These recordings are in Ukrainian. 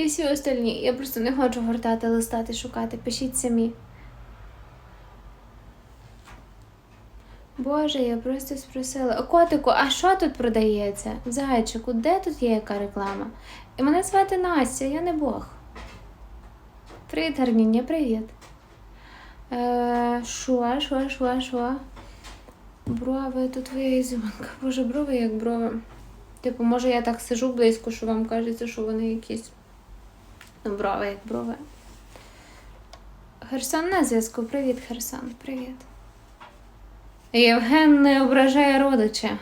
І всі остальні. Я просто не хочу гортати, листати, шукати. Пишіть самі. Боже, я просто спросила. «О, Котику, а що тут продається? Зайчику, де тут є яка реклама? І мене звати Настя, я не Бог. Привіт, гарніння, привіт. Е, Що, що, що, що? Брови, тут твоя ізюминка. Боже, брови як брови. Типу, може я так сижу близько, що вам кажеться, що вони якісь. Брови як брови. Херсон на зв'язку. Привіт, Херсон, привіт. Євген не ображає родича.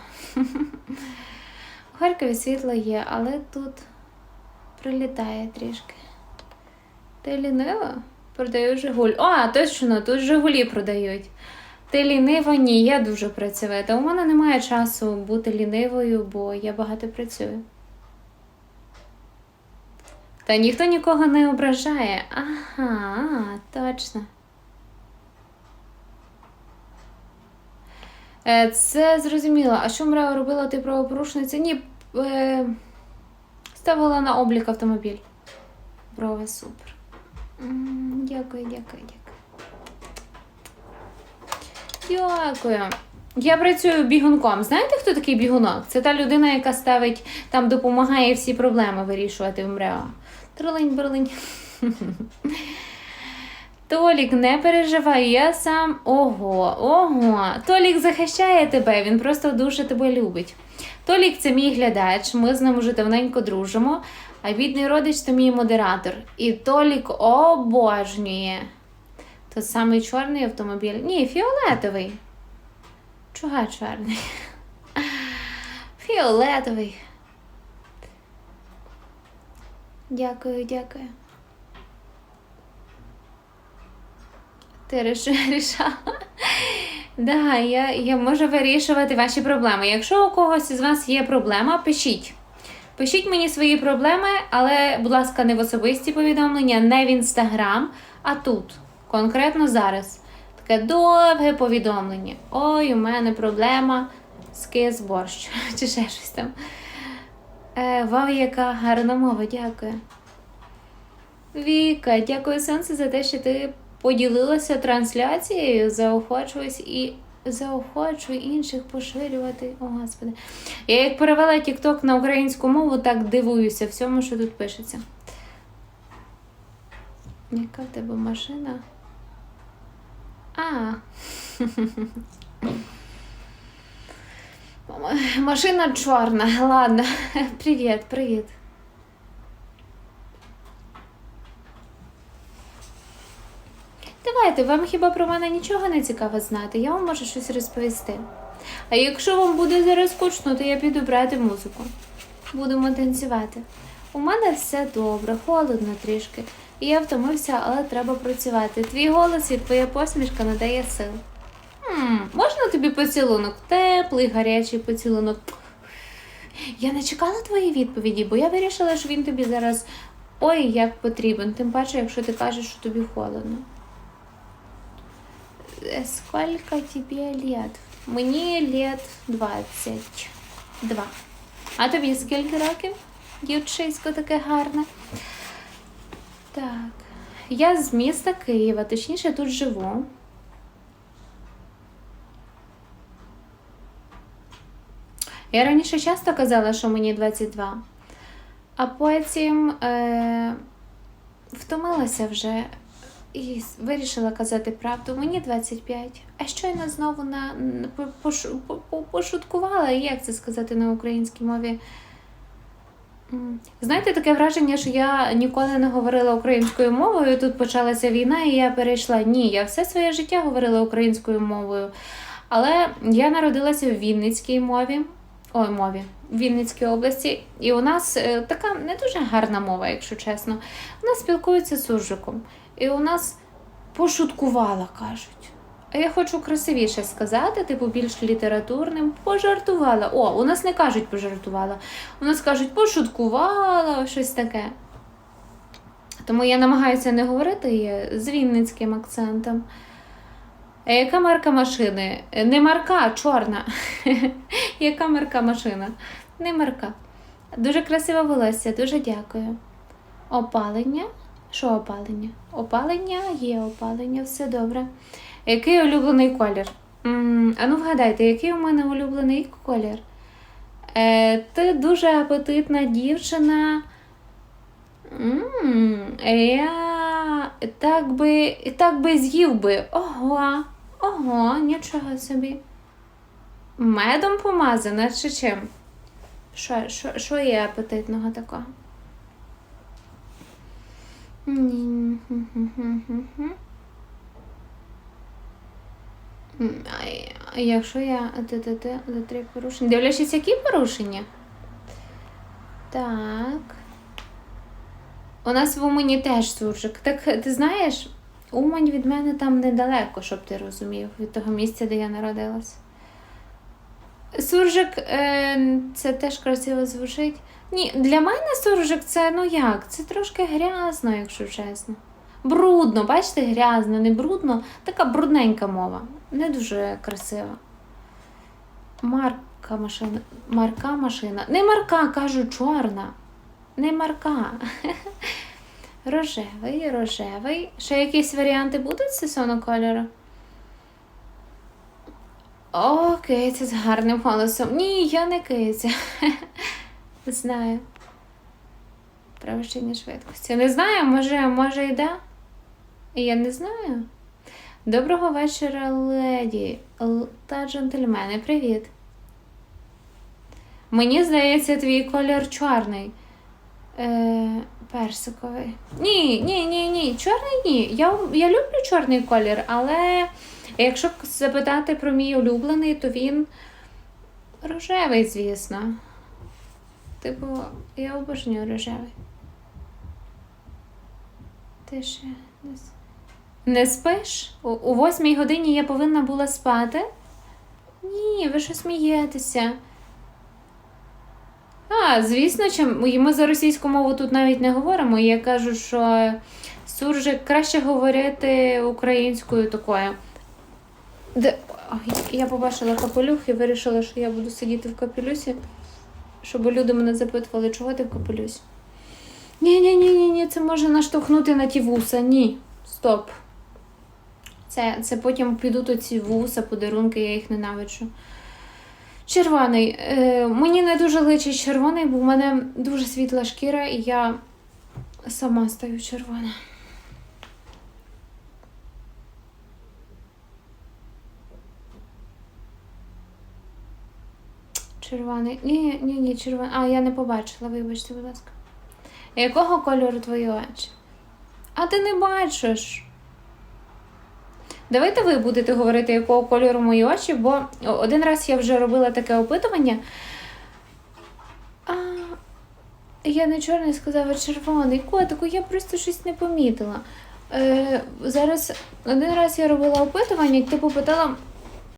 У Харкові світло є, але тут прилітає трішки. Ти лінива? Продаю Жигуль. О, точно, тут Жигулі продають. Ти лінива? Ні, я дуже працьовита. У мене немає часу бути лінивою, бо я багато працюю. Та ніхто нікого не ображає. Ага, точно. Е, Це зрозуміло. А що Мрео робила ти правопорушниця? Ні, е, ставила на облік автомобіль. Брови супер. Дякую, дякую, дякую. Дякую. Я працюю бігунком. Знаєте, хто такий бігунок? Це та людина, яка ставить там, допомагає всі проблеми вирішувати в МРЕО. Тролень берлинь. Толік, не переживай, я сам. Ого, ого. Толік захищає тебе, він просто дуже тебе любить. Толік це мій глядач, ми з ним уже давненько дружимо, а бідний родич це мій модератор. І Толік обожнює. Тот самий чорний автомобіль. Ні, фіолетовий. Чого чорний? Фіолетовий. Дякую, дякую. Ти рішала. Да, я, я можу вирішувати ваші проблеми. Якщо у когось із вас є проблема, пишіть. Пишіть мені свої проблеми, але, будь ласка, не в особисті повідомлення, не в інстаграм, а тут, конкретно зараз. Таке довге повідомлення. Ой, у мене проблема з кис борщ чи ще щось там. Е, вау, яка гарна мова, дякую. Віка, дякую сонце за те, що ти поділилася трансляцією, заохочуюсь і заохочую інших поширювати. О, Господи. Я як перевела TikTok на українську мову, так дивуюся всьому, що тут пишеться. Яка в тебе машина? А. Машина чорна. Ладно. Привіт, привіт. Давайте, вам хіба про мене нічого не цікаво знати? Я вам можу щось розповісти. А якщо вам буде зараз скучно, то я піду брати музику. Будемо танцювати. У мене все добре, холодно трішки. І я втомився, але треба працювати. Твій голос і твоя посмішка надає сил. М, можна тобі поцілунок? Теплий, гарячий поцілунок. Я не чекала твоєї відповіді, бо я вирішила, що він тобі зараз ой як потрібен. Тим паче, якщо ти кажеш, що тобі холодно. Е, Сколько тебе лет? Мені лет 22. А тобі скільки років? Дівчисько таке гарне. Так. Я з міста Києва, точніше тут живу. Я раніше часто казала, що мені 22, а потім е, втомилася вже і вирішила казати правду. Мені 25. А щойно знову на, на по- пошу- по- по- пошуткувала, як це сказати на українській мові. Знаєте, таке враження, що я ніколи не говорила українською мовою. Тут почалася війна, і я перейшла. Ні, я все своє життя говорила українською мовою. Але я народилася в Вінницькій мові. Ой, мові в Вінницькій області, і у нас е, така не дуже гарна мова, якщо чесно. У нас спілкуються суржиком. І у нас пошуткувала, кажуть. Я хочу красивіше сказати, типу більш літературним, пожартувала. О, у нас не кажуть пожартувала. У нас кажуть пошуткувала, щось таке. Тому я намагаюся не говорити з вінницьким акцентом. А яка марка машини? Е, Не марка, а чорна. яка марка машина? Не марка. Дуже красива волосся, дуже дякую. Опалення. Що опалення? Опалення є опалення, все добре. Який улюблений колір? м а ну вгадайте, який у мене улюблений колір? Е, ти дуже апетитна дівчина. м я так би, так би з'їв би. Ого, ого, нічого собі. Медом помазана чи чим? Що є апетитного такого? А якщо я за три порушення. Дивлячись, які порушення? Так. У нас в Умані теж суржик. Так ти знаєш, Умань від мене там недалеко, щоб ти розумів, від того місця, де я народилась. Суржик е, це теж красиво звучить. Ні, для мене суржик це ну як? Це трошки грязно, якщо чесно. Брудно, бачите, грязно, не брудно, така брудненька мова. Не дуже красива. Марка машина. Марка машина. Не марка, кажу, чорна. Не марка. Рожевий, рожевий. Ще якісь варіанти будуть стосовно кольору? Окей, це з гарним голосом. Ні, я не киця. Знаю. Перевищення швидкості. Не знаю, може, може да? Я не знаю. Доброго вечора, леді та джентльмени. Привіт. Мені здається, твій колір чорний. Е, персиковий. Ні, ні, ні, ні. Чорний ні. Я, я люблю чорний колір, але якщо запитати про мій улюблений, то він рожевий, звісно. Типу, я обожнюю рожевий. Ти ще не, с- не спиш? У восьмій годині я повинна була спати? Ні, ви що смієтеся? А, звісно, чим ми за російську мову тут навіть не говоримо. Я кажу, що суржик краще говорити українською такою. Де... Я побачила капелюх і вирішила, що я буду сидіти в капелюсі, щоб люди мене запитували, чого ти в капелюсі. Ні, ні, ні, ні, ні, це може наштовхнути на ті вуса. Ні. Стоп. Це, це потім підуть оці вуса, подарунки, я їх ненавиджу. Червоний. Е, мені не дуже личить червоний, бо в мене дуже світла шкіра, і я сама стаю червона. Червоний. Ні, ні, ні, червоний. А, я не побачила, вибачте, будь ласка. Якого кольору твої очі? А ти не бачиш. Давайте ви будете говорити, якого кольору мої очі, бо один раз я вже робила таке опитування. А, я не чорний сказала червоний. Котику, я просто щось не помітила. Е, зараз один раз я робила опитування, і типу питала,